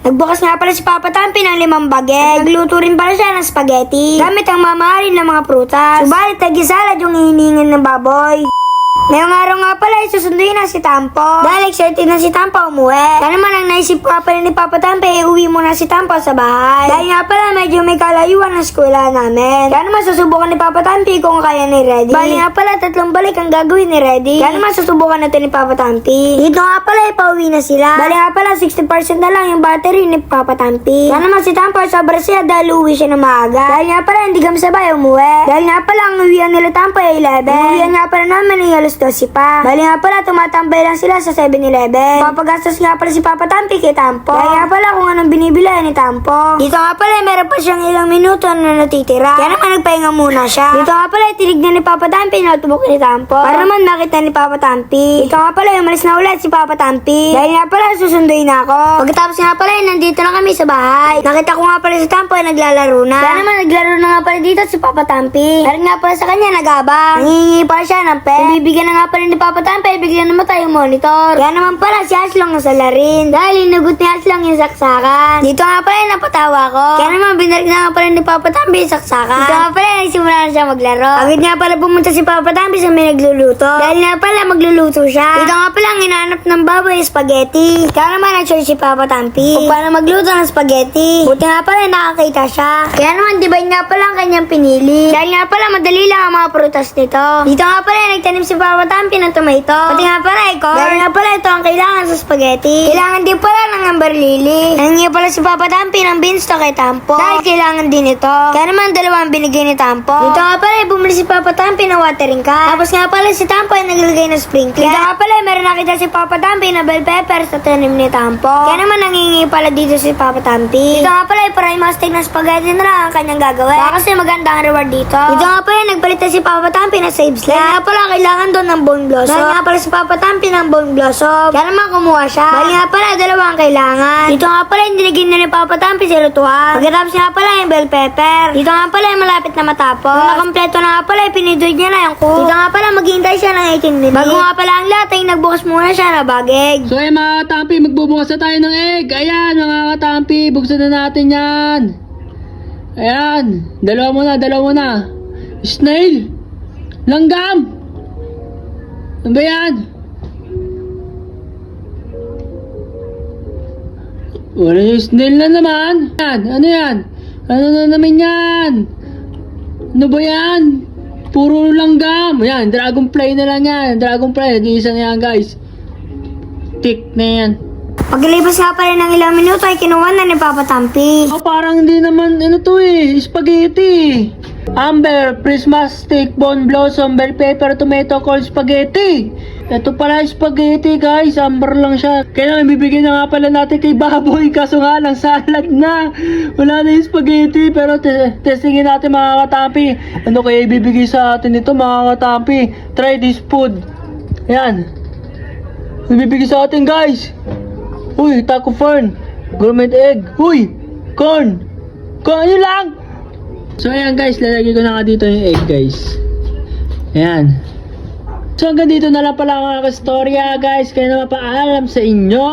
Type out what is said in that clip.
Nagbukas nga pala si Papa Tampi ng limang bagay. Nagluto rin pala siya ng spaghetti. Gamit ang mamahalin ng mga prutas. Subalit tagisalad yung hinihingan ng baboy. Ngayong araw nga pala, isusunduin na si Tampo. Dahil excited na si Tampo umuwi. Kaya naman ang naisip nga pala ni Papa Tampo, eh, uwi muna si Tampo sa bahay. Dahil nga pala, medyo may kalayuan ng eskwela namin. Kaya naman susubukan ni Papa Tampi kung kaya ni Reddy. Bali nga pala, tatlong balik ang gagawin ni Reddy. Kaya naman susubukan natin ni Papa Tampi. Dito nga pala, ipauwi na sila. Bali nga pala, 60% na lang yung battery ni Papa Tampi. Kaya naman si Tampo, sobra siya dahil uwi siya na maaga. Dahil nga pala, hindi kami sabay umuwi. Dahil nga pala, ang uwian nila Tampo ay 11. Uwian nga pala namin ay alas 12 pa. Bali nga pala, tumatambay lang sila sa 7-Eleven. Papagastos nga pala si Papa Tampi kay Tampo. Dahil nga pala kung anong binibili ni Tampo. Dito nga pala, meron pa siyang ilang minuto na natitira. Kaya naman nagpahinga muna siya. Dito nga pala, tinignan ni Papa Tampi na notebook ni Tampo. Para naman nakita ni Papa Tampi. Dito nga pala, umalis na ulit si Papa Tampi. Dahil nga pala, susunduin na ako. Pagkatapos nga pala, nandito na kami sa bahay. Nakita ko nga pala si Tampo ay naglalaro na. Kaya naman, naglaro na nga pala dito si Papa Tampi. Dahil nga pala sa kanya, nagabang. Nangingi pa siya ng pen. Bibigyan na nga pala ni Papa Tampi, bigyan namatay yung monitor. Kaya naman pala si Aslong nasa larin. Dahil inugot ni Aslong yung saksakan. Dito nga pala, napatawa ko. Kaya naman, binalik na nga pala ni Papa Tampi yung saksakan. Dito nga pala, nagsimula na siya maglaro. Agad nga pala pumunta si Papa Tampi sa may nagluluto. Dahil nga pala, magluluto siya. Dito nga pala, ang hinanap ng baboy spaghetti. Kaya naman, nag-search si Papa Tampi. Kung paano magluto ng spaghetti. Buti nga pala, nakakita siya. Kaya naman, divide nga pala ang kanyang pinili. Dahil nga pala, madali lang ang mga prutas nito. Dito nga pala, nagtanim si Papa Tampi ng tomato. Pati nga pala, ay corn. Dahil nga pala, ito ang kailangan sa spaghetti. Kailangan din pala ng amber lily. Nangingi pala si Papa Tampi ng beans to kay Tampo. Dahil kailangan din ito. Kaya naman, dalawa ang binigay ni Tampo. Dito nga pala, ay bumili si Papa Tampi ng watering can. Tapos nga pala, si Tampo ay naglagay ng sprinkler. Dito nga pala, meron nakita si Papa Tampi na bell pepper sa tanim ni Tampo. Kaya naman, nangingi pala dito si Papa Tampi. Dito nga pala, ay para mastig ng spaghetti na lang ang kanyang gagawin. Baka kasi maganda ang reward dito. Dito nga pala, nagpalit na si Papa Tampi na save slip. Kaya nga pala, kailangan doon ng bone blossom. Dahil nga pala si Papa Tampi ng bone blossom. Kaya naman kumuha siya. Bali nga pala, dalawa ang kailangan. Dito nga pala, hindi naging na ni Papa Tampi si lutuan. Pagkatapos nga pala, yung bell pepper. Dito nga pala, yung malapit na matapos. Nung nakompleto na nga pala, pinidod niya na yung cook. Dito nga pala, maghihintay siya ng 18 minutes. Bago nga pala ang lahat, ay nagbukas muna siya na bageg. So ayun mga katampi, magbubukas na tayo ng egg. Ayan mga katampi, buksan na natin yan. Ayan, dalawa muna, dalawa muna. Snail! Langgam! Ano ba yan? Wala yung snail na naman. Yan, ano yan? Ano na naman yan? Ano ba yan? Puro langgam. Yan, dragonfly na lang yan. Dragonfly, nag-iisa na yan guys. Tick na yan. Paglipas nga pala ng ilang minuto, ay kinuha na ni Papa Tampi. Oh, parang hindi naman, ano to eh, spaghetti. Amber, Christmas stick, bone blossom, bell pepper, tomato, corn spaghetti. Ito pala spaghetti guys, amber lang siya. Kaya naman bibigyan na nga pala natin kay baboy, kaso nga lang salad na. Wala na yung spaghetti, pero te- testingin natin mga katampi. Ano kaya ibibigay sa atin ito mga katampi? Try this food. Ayan. Ano bibigay sa atin guys? Uy, taco fern. Gourmet egg. Uy, corn. Corn, yun lang. So, ayan guys, lalagay ko na nga dito yung egg guys. Ayan. So, hanggang dito na lang pala ang aking storya guys. Kaya naman paalam sa inyo.